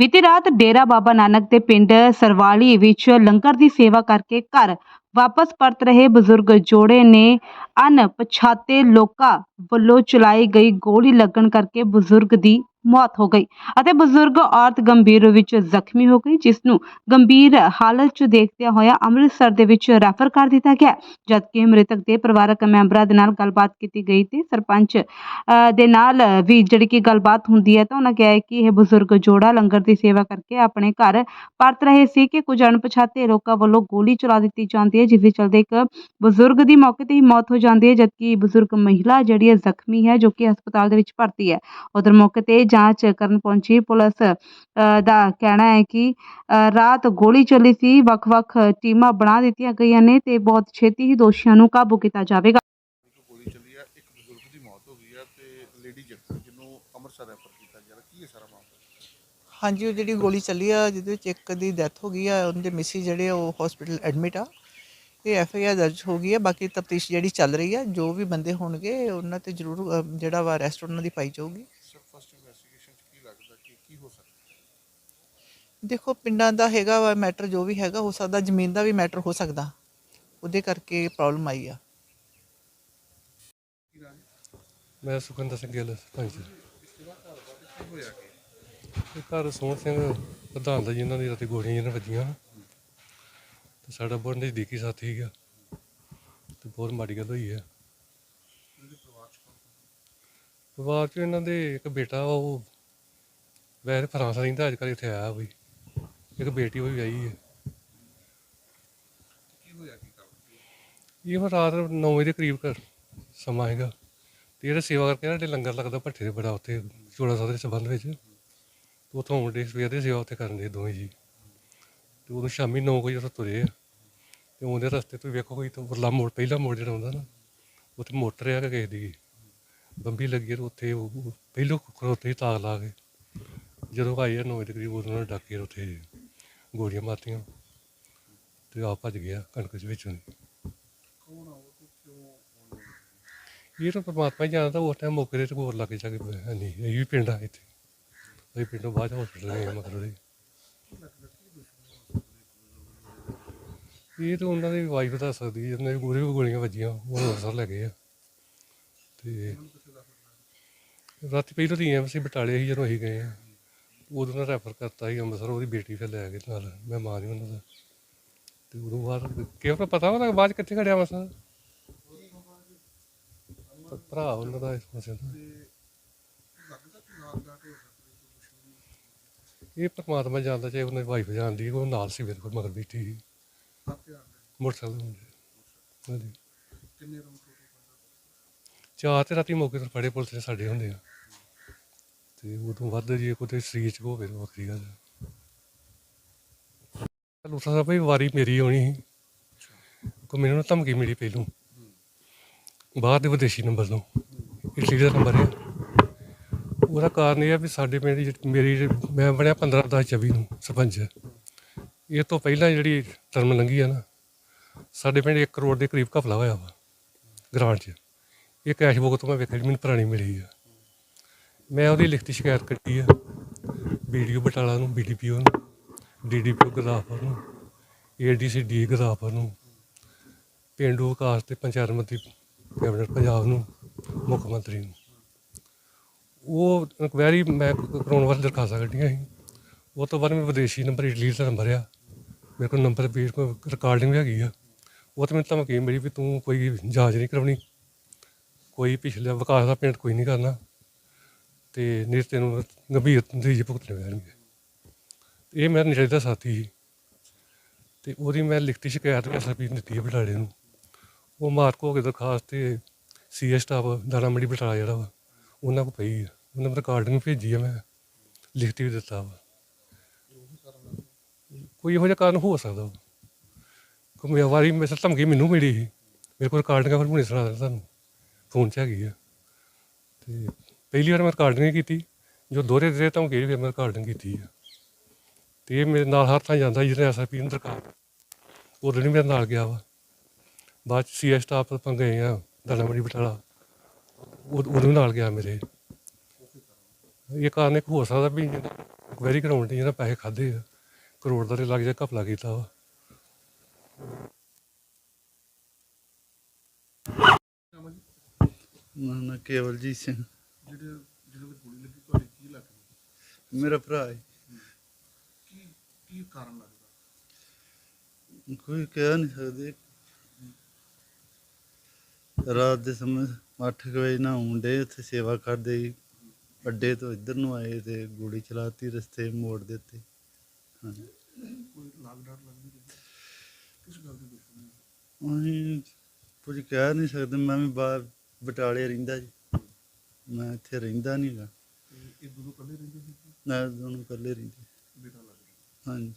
ਬੀਤੀ ਰਾਤ ਡੇਰਾ ਬਾਬਾ ਨਾਨਕ ਦੇ ਪਿੰਡ ਸਰਵਾਲੀ ਵਿੱਚ ਲੰਗਰ ਦੀ ਸੇਵਾ ਕਰਕੇ ਘਰ ਵਾਪਸ ਪਰਤ ਰਹੇ ਬਜ਼ੁਰਗ ਜੋੜੇ ਨੇ ਅਣਪਛਾਤੇ ਲੋਕਾਂ ਵੱਲੋਂ ਚਲਾਈ ਗਈ ਗੋਲੀ ਲੱਗਣ ਕਰਕੇ ਬਜ਼ੁਰਗ ਦੀ ਮੌਤ ਹੋ ਗਈ ਅਤੇ ਬਜ਼ੁਰਗ ਔਰਤ ਗੰਭੀਰ ਵਿੱਚ ਜ਼ਖਮੀ ਹੋ ਗਈ, ਜਿਸ ਨੂੰ ਗੰਭੀਰ ਹਾਲਤ 'ਚ ਦੇਖਦਿਆਂ ਹੋਇਆ ਅੰਮ੍ਰਿਤਸਰ ਦੇ ਵਿੱਚ ਰੈਫਰ ਕਰ ਦਿੱਤਾ ਗਿਆ। ਜਦਕਿ ਮ੍ਰਿਤਕ ਦੇ ਪਰਿਵਾਰਕ ਮੈਂਬਰਾਂ ਦੇ ਨਾਲ ਗੱਲਬਾਤ ਕੀਤੀ ਗਈ ਤੇ ਸਰਪੰਚ ਦੇ ਨਾਲ ਵੀ ਜਿਹੜੀ ਕਿ ਗੱਲਬਾਤ ਹੁੰਦੀ ਹੈ ਤਾਂ ਉਹਨਾਂ ਕਿਹਾ ਕਿ ਇਹ ਬਜ਼ੁਰਗ ਜੋੜਾ ਲੰਗਰ ਦੀ ਸੇਵਾ ਕਰਕੇ ਆਪਣੇ ਘਰ ਪਰਤ ਰਹੇ ਸੀ ਕਿ ਕੁਝ ਅਣਪਛਾਤੇ ਲੋਕਾਂ ਵੱਲੋਂ ਗੋਲੀ ਚਲਾ ਦਿੱਤੀ ਜਾਂਦੀ ਹੈ, ਜਿਸ ਦੇ ਚਲਦੇ ਇੱਕ ਬਜ਼ੁਰਗ ਦੀ ਮੌਕੇ ਤੇ ਹੀ ਮੌਤ ਹੋ ਜਾਂਦੀ ਹੈ, ਜਦਕਿ ਬਜ਼ੁਰਗ ਮਹਿਲਾ ਜਿਹੜੀ ਹੈ ਜ਼ਖਮੀ ਹੈ ਜੋ ਕਿ ਹਸਪਤਾਲ ਦੇ ਵਿੱਚ ਭਰਤੀ ਹੈ। ਉਧਰ ਮੌਕੇ ਤੇ ਜਾਂਚ ਕਰਨ ਪਹੁੰਚੀ ਪੁਲਿਸ ਦਾ ਕਹਿਣਾ ਹੈ ਕਿ ਰਾਤ ਗੋਲੀ ਚੱਲੀ ਸੀ ਵੱਖ-ਵੱਖ ਟੀਮਾਂ ਬਣਾ ਦਿੱਤੀਆਂ ਗਈਆਂ ਨੇ ਤੇ ਬਹੁਤ ਛੇਤੀ ਹੀ ਦੋਸ਼ੀਆਂ ਨੂੰ ਕਾਬੂ ਕੀਤਾ ਜਾਵੇਗਾ। ਇੱਕ ਗੋਲੀ ਚੱਲੀ ਆ ਇੱਕ ਬਜ਼ੁਰਗ ਦੀ ਮੌਤ ਹੋ ਗਈ ਆ ਤੇ ਲੇਡੀ ਜ਼ਖਮੀ ਜਿਹਨੂੰ ਅੰਮ੍ਰਿਤਸਰ ਰੈਫਰ ਕੀਤਾ ਗਿਆ ਕੀ ਹੈ ਸਾਰਾ ਮਾਮਲਾ? ਹਾਂਜੀ ਉਹ ਜਿਹੜੀ ਗੋਲੀ ਚੱਲੀ ਆ ਜਿਹਦੇ ਵਿੱਚ ਇੱਕ ਦੀ ਡੈਥ ਹੋ ਗਈ ਆ ਉਹਦੇ ਮਿਸੀ ਜਿਹੜੇ ਉਹ ਹਸਪੀਟਲ ਐਡਮਿਟ ਆ। ਇਹ ਐਫ ਆਈ ਆਰ ਦਰਜ ਹੋ ਗਈ ਆ ਬਾਕੀ ਤਫਤੀਸ਼ ਜਿਹੜੀ ਚੱਲ ਰਹੀ ਆ ਜੋ ਵੀ ਬੰਦੇ ਹੋਣਗੇ ਉਹਨਾਂ ਤੇ ਜ਼ਰੂਰ ਅ, ਜਿਹੜਾ ਵਾ ਅਰੈਸਟ ਉਹਨਾਂ ਦੀ ਪਾਈ ਜਾਊਗੀ। ਸਰ ਫਸਟ ਇਨਵੈਸਟੀਗੇਸ਼ਨ ਚ ਕੀ ਲੱਗਦਾ ਕਿ ਕੀ ਹੋ ਸਕਦਾ? ਦੇਖੋ ਪਿੰਡਾਂ ਦਾ ਹੈਗਾ ਵਾ ਮੈਟਰ ਜੋ ਵੀ ਹੈਗਾ ਹੋ ਸਕਦਾ ਜ਼ਮੀਨ ਦਾ ਵੀ ਮੈਟਰ ਹੋ ਸਕਦਾ। ਉਹਦੇ ਕਰਕੇ ਪ੍ਰੋਬਲਮ ਆਈ ਆ। ਮੈਂ ਸੁਖਿੰਦਰ ਸਿੰਘ ਗਿੱਲ ਸਰਪੰਚ ਕੀ ਹੋਇਆ ਕਿ? ਇਹ ਘਰ ਸੋਹਣ ਸਿੰਘ ਪ੍ਰਧਾਨ ਦਾ ਜਿਨ੍ਹਾਂ ਦੀ ਰਾਤੀ ਗੋਲੀਆਂ ਜਿਹਨਾਂ ਵੱਜੀਆਂ। ਤੇ ਸਾਡਾ ਬਹੁਤ ਨਜ਼ਦੀਕੀ ਸਾਥੀ ਸੀਗਾ। ਤੇ ਬਹੁਤ ਮਾੜੀ ਗੱਲ ਹੋਈ ਹੈ ਪਰਿਵਾਰ ਚ ਇਹਨਾਂ ਦੇ ਇੱਕ ਬੇਟਾ ਵਾ, ਉਹ। ਵੈਸੇ ਫਰਾਂਸ ਰਹਿੰਦਾ ਅੱਜ ਕੱਲ੍ਹ ਇੱਥੇ ਆਇਆ ਵੀ ਇੱਕ ਬੇਟੀ ਉਹ ਵੀ ਆਈ ਹੈ। ਕੀ ਹੋਇਆ ਕੀ ਕੰਮ ਇਹ ਹੁਣ ਰਾਤ 9 ਵਜੇ ਦੇ ਕਰੀਬ ਘਰ ਸਮਾਂ ਹੈਗਾ। ਤੇ ਇਹਦਾ ਸੇਵਾ ਕਰਕੇ ਨਾ ਜਿਹੜੇ ਲੰਗਰ ਲੱਗਦਾ ਭੱਠੇ ਦੇ ਬੜਾ ਉੱਥੇ ਚੋੜਾ ਸਾਹਿਬ ਦੇ ਸੰਬੰਧ ਵਿੱਚ। ਤੇ ਉੱਥੋਂ ਆਉਂਦੇ ਸਵੇਰ ਦੀ ਸੇਵਾ ਉੱਥੇ ਕਰਨ ਦੇ ਦੋਵੇਂ ਜੀ। ਤੇ ਉਦੋਂ ਸ਼ਾਮੀ 9 ਵਜੇ ਤੋਂ ਤੁਰੇ ਆ। ਤੇ ਉਹਦੇ ਰਸਤੇ ਤੋਂ ਵੇਖੋ ਕੋਈ ਤਾਂ ਉਰਲਾ ਮੋੜ ਪਹਿਲਾ ਮੋੜ ਜਿਹੜਾ ਹੁੰਦਾ ਨਾ ਉੱਥੇ ਮੋਟਰ ਆ ਕੇ ਕਿਸੇ ਦੀ। ਬੰਬੀ ਲੱਗੀ ਤੇ ਉੱਥੇ ਉਹ ਉਹ ਪਹਿਲੋਂ ਖੜੋਤੇ ਹੀ ਤਾਕ ਲਾ ਕੇ ਜਦੋਂ ਆਏ ਆ 9 ਵਜੇ ਦੇ ਕਰੀਬ ਉਦੋਂ ਉਹਨਾਂ ਨੇ ਡਾਕੇ ਉੱਥੇ ਗੋਲੀਆਂ ਮਾਰਤੀਆਂ ਤੇ ਆ ਭੱਜ ਗਿਆ ਕਣਕ ਦੇ ਵਿੱਚੋਂ ਇਹ ਤਾਂ ਪਰਮਾਤਮਾ ਹੀ ਜਾਣਦਾ, ਉਸ ਟਾਈਮ ਮੌਕੇ ਤੇ ਹੋਰ ਲੱਗ ਜਾ ਕੇ ਹੈ ਨਹੀਂ, ਇਹ ਵੀ ਪਿੰਡ ਆ ਇੱਥੇ। ਅਸੀਂ ਪਿੰਡੋਂ ਬਾਅਦ ਹਸਪੀਟਲ ਗਏ ਆ ਮਤਲਬ ਦੇ। ਇਹ ਤਾਂ ਉਹਨਾਂ ਦੀ ਵਾਈਫ ਦੱਸ ਸਕਦੀ ਹੈ ਉਹਨਾਂ ਦੀ ਗੋਰੇ ਗੋਲੀਆਂ ਵੱਜੀਆਂ, ਉਹ ਅੰਮ੍ਰਿਤਸਰ ਲੈ ਗਏ ਆ। ਤੇ ਰਾਤੀ ਪਹਿਲਾਂ ਤਾਂ ਐਮਸੀ ਬਟਾਲੇ ਸੀ ਜਦੋਂ ਅਸੀਂ ਗਏ ਆ। ਉਦੋਂ ਨਾਲ ਰੈਫਰ ਕਰਤਾ ਸੀ ਅੰਮ੍ਰਿਤਸਰ ਉਹਦੀ ਬੇਟੀ ਫਿਰ ਲੈ ਗਏ ਨਾਲ। ਮੈਂ ਮਾਂ ਦੀ ਉਹਨਾਂ ਦਾ। ਤੇ ਉਦੋਂ ਬਾਅਦ ਕਿਉਂ ਪਤਾ ਉਹਦਾ ਬਾਅਦ ਕਿੱਥੇ ਖੜਿਆ ਮਸਾ ਭਰਾ ਉਹਨਾਂ ਦਾ ਇਸ ਪਾਸੇ ਦਾ। ਕਿ ਦਾ ਇਹ ਪਰਮਾਤਮਾ ਜਾਣਦਾ ਚਾਹੇ ਉਹਨਾਂ ਦੀ ਵਾਈਫ ਜਾਣਦੀ ਉਹ ਨਾਲ ਸੀ ਮੇਰੇ ਕੋਲ ਮਗਰ ਬੈਠੀ ਸੀ। ਮੋਟਰਸਾਈਕਲ ਤੇ ਹੁੰਦੇ। ਹਾਂਜੀ। ਕਿੰਨੇ ਰਮ ਚਾਰ ਤੇ ਰਾਤੀ ਮੌਕੇ ਤੇ ਫੜੇ ਪੁਲਿਸ ਨੇ ਸਾਡੇ ਹੁੰਦੇ ਆ। ਤੇ ਉਦੋਂ ਵੱਧ ਜੇ ਕੋਈ ਸਰੀਰ ਚ ਹੋਵੇ ਤਾਂ ਵੱਖਰੀ ਗੱਲ ਹੈ ਲੂਸਾ ਸਾਹਿਬ ਵੀ ਵਾਰੀ ਮੇਰੀ ਆਉਣੀ ਸੀ। ਕੋ ਮੈਨੂੰ ਨਾ ਧਮਕੀ ਮਿਲੀ ਪਹਿਲੋਂ। ਬਾਹਰ ਦੇ ਵਿਦੇਸ਼ੀ ਨੰਬਰ ਤੋਂ। ਇਟਲੀ ਦਾ ਨੰਬਰ ਹੈ ਉਹਦਾ ਕਾਰਨ ਇਹ ਆ ਵੀ ਸਾਡੇ ਪਿੰਡ ਦੀ ਮੇਰੀ ਜਿਹੜੀ- ਮੈਂ ਬਣਿਆ 15 10 24 ਨੂੰ ਸਰਪੰਚ। ਇਹ ਤੋਂ ਪਹਿਲਾਂ ਜਿਹੜੀ ਟਰਮ ਲੰਘੀ ਆ ਨਾ, ਸਾਡੇ ਪਿੰਡ 1 ਕਰੋੜ ਦੇ ਕਰੀਬ ਘਪਲਾ ਹੋਇਆ ਵਾ ਗ੍ਰਾਂਟ 'ਚ। ਇਹ ਕੈਸ਼ ਬੁੱਕ ਤੋਂ ਮੈਂ ਵੇਖਿਆ ਜੀ, ਮੈਨੂੰ ਪੁਰਾਣੀ ਮਿਲੀ ਆ। ਮੈਂ ਉਹਦੀ ਲਿਖਤੀ ਸ਼ਿਕਾਇਤ ਕੱਢੀ ਆ ਵੀਡੀਓ ਬਟਾਲਾ ਨੂੰ ਬੀਡੀਪੀਓ ਨੂੰ ਡੀਡੀਪੀਓ ਗੁਰਦਾਸਪੁਰ ਨੂੰ ਏਡੀਸੀ ਡੀ ਗੁਰਦਾਸਪੁਰ ਨੂੰ, ਪੇਂਡੂ ਵਿਕਾਸ ਤੇ ਪੰਚਾਇਤ ਮੰਤਰੀ ਕੈਬਨਿਟ ਪੰਜਾਬ ਨੂੰ, ਮੁੱਖ ਮੰਤਰੀ ਨੂੰ। ਉਹ ਇਨਕੁਆਇਰੀ ਮੈਂ ਕਰਾਉਣ ਵਾਸਤੇ ਦਰਖਾਸਤਾਂ ਕੱਢੀਆਂ ਸੀ। ਉਹ ਤੋਂ ਬਾਅਦ ਮੈਂ ਵਿਦੇਸ਼ੀ ਨੰਬਰ ਇਟਲੀ ਦਾ ਨੰਬਰ ਆ। ਮੇਰੇ ਕੋਲ ਨੰਬਰ ਵੀ ਰਿਕਾਰਡਿੰਗ ਵੀ ਹੈਗੀ ਆ। ਉਹ ਤੇ ਮੈਨੂੰ ਧਮਕੀ ਮਿਲੀ ਵੀ ਤੂੰ ਕੋਈ ਜਾਂਚ ਨਹੀਂ ਕਰਾਉਣੀ। ਕੋਈ ਪਿਛਲੇ ਵਿਕਾਸ ਦਾ ਪੇਂਟ ਕੋਈ ਨਹੀਂ ਕਰਨਾ ਤੇ ਨਹੀਂ ਤੈਨੂੰ ਗੰਭੀਰ ਨਤੀਜੇ ਭੁਗਤਣੇ ਪੈਣਗੇ। ਇਹ ਮੇਰਾ ਨੇੜੇ ਦਾ ਸਾਥੀ ਸੀ। ਤੇ ਉਹਦੀ ਮੈਂ ਲਿਖਤੀ ਸ਼ਿਕਾਇਤ ਐਸਐਸਪੀ ਦਿੱਤੀ ਹੈ ਬਟਾਲੇ ਨੂੰ। ਉਹ ਮਾਰਕ ਹੋ ਕੇ ਦਰਖਾਸਤ ਤੇ ਸੀਏ ਸਟਾਫ ਦਾਣਾ ਮੰਡੀ ਬਟਾਲਾ ਜਿਹੜਾ ਵਾ, ਉਹਨਾਂ ਕੋ ਪਈ ਆ। ਉਹਨਾਂ ਨੂੰ ਰਿਕਾਰਡਿੰਗ ਭੇਜੀ ਆ ਮੈਂ। ਲਿਖਤੀ ਵੀ ਦਿੱਤਾ ਵਾ। ਕੋਈ ਇਹੋ ਜਿਹਾ ਕਾਰਨ ਹੋ ਸਕਦਾ ਵਾ। ਕੋਈ ਵਾਰੀ, ਮੇਰੇ ਧਮਕੀ ਮੈਨੂੰ ਮਿਲੀ ਸੀ। ਮੇਰੇ ਕੋਲ ਰਿਕਾਰਡਿੰਗ ਫਿਰ ਹੁਣੇ ਸੁਣਾ ਦਿੰਦਾ ਤੁਹਾਨੂੰ। ਫੋਨ 'ਚ ਹੈਗੀ ਆ। ਤੇ ਪਹਿਲੀ ਵਾਰ ਮੈਂ ਰਿਕਾਰਡਿੰਗ ਕੀਤੀ, ਜੋ ਦੋਹਰੇ ਦੇ ਗਏ ਫਿਰ ਮੈਂ ਰਿਕਾਰਡਿੰਗ ਕੀਤੀ ਆ। ਤੇ ਇਹ ਮੇਰੇ ਨਾਲ ਹਰ ਥਾਂ ਜਾਂਦਾ ਜਿਹਨੇ ਐਸਆਈਪੀ ਨੂੰ ਦਰਕਾਰ ਉਦੋਂ ਨਹੀਂ ਮੇਰੇ ਨਾਲ ਗਿਆ ਵਾ। ਬਾਅਦ ਚ ਸੀਐਸ ਸਟਾਫ ਆਪਾਂ ਗਏ ਆ ਦਾਣਾਮੜੀ ਬਟਾਲਾ। ਉਹ- ਉਦੋਂ ਨਾਲ ਗਿਆ ਮੇਰੇ। ਇਹ ਕਾਰਨ ਇੱਕ ਹੋ ਸਕਦਾ ਵੀ ਜਿਹਨੇ ਕਰਾਉਣ ਦੀ ਇਹਨਾਂ ਪੈਸੇ ਖਾਦੇ ਆ। ਕਰੋੜ ਦਾ ਤੇ ਲੱਗ ਜਾ ਘਪਲਾ ਕੀਤਾ ਵਾ। ਨਾ ਕੇਵਲਜੀਤ ਸਿੰਘ। ਜਿਹੜੇ ਜਿਹਨਾਂ ਦੀ ਗੋਲੀ ਲੱਗੀ ਤੁਹਾਡੇ ਕੀ ਲੱਗਦਾ ਮੇਰਾ ਭਰਾ ਹੈ। ਕੀ ਕੀ ਕਾਰਨ ਲੱਗਦਾ ਕੋਈ ਕਹਿ ਨਹੀਂ ਸਕਦੇ। ਰਾਤ ਦੇ ਸਮੇਂ 8 ਵਜੇ ਨਾ ਹੁੰਦੇ ਉੱਥੇ ਸੇਵਾ ਕਰਦੇ ਸੀ। ਅੱਡੇ ਤੋਂ ਇੱਧਰ ਨੂੰ ਆਏ ਤੇ ਗੋਲੀ ਚਲਾਤੀ ਰਸਤੇ ਮੋੜ ਦਿੱਤੇ। ਹਾਂਜੀ। ਕੋਈ ਲਾਗ ਲੱਗਦੀ ਕਿਤੇ? ਕਿਸ ਗੱਲ ਦੀ ਦੁਸ਼ਮਣੀ? ਹੈ? ਅਸੀਂ ਕੁਝ ਕਹਿ ਨਹੀਂ ਸਕਦੇ ਮੈਂ ਵੀ ਬਾਹਰ ਬਟਾਲੇ ਰਹਿੰਦਾ ਜੀ। ਮੈਂ ਇੱਥੇ ਰਹਿੰਦਾ ਨਹੀਂਗਾ ਇਹ ਦੋਨੋਂ ਇਕੱਲੇ ਰਹਿੰਦੇ ਸੀ? ਨਾ ਦੋਨੋਂ ਇਕੱਲੇ ਰਹਿੰਦੇ। ਬੇਟਾ ਲੱਗਦਾ। ਹਾਂਜੀ।